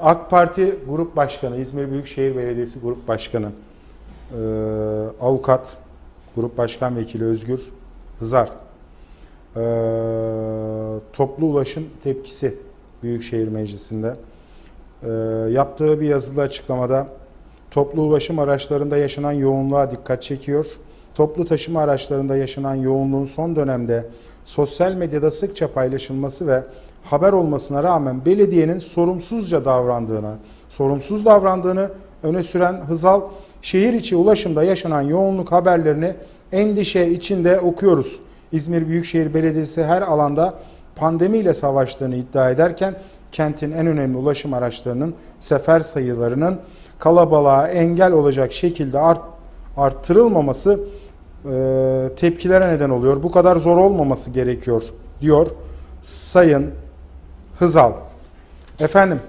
AK Parti Grup Başkanı, İzmir Büyükşehir Belediyesi Grup Başkanı, e, Avukat, Grup Başkan Vekili Özgür Hızar, e, toplu ulaşım tepkisi Büyükşehir Meclisi'nde e, yaptığı bir yazılı açıklamada toplu ulaşım araçlarında yaşanan yoğunluğa dikkat çekiyor. Toplu taşıma araçlarında yaşanan yoğunluğun son dönemde sosyal medyada sıkça paylaşılması ve haber olmasına rağmen belediyenin sorumsuzca davrandığını, sorumsuz davrandığını öne süren Hızal, şehir içi ulaşımda yaşanan yoğunluk haberlerini endişe içinde okuyoruz. İzmir Büyükşehir Belediyesi her alanda pandemiyle savaştığını iddia ederken kentin en önemli ulaşım araçlarının sefer sayılarının kalabalığa engel olacak şekilde art, arttırılmaması e, tepkilere neden oluyor. Bu kadar zor olmaması gerekiyor diyor Sayın Hızal. Efendim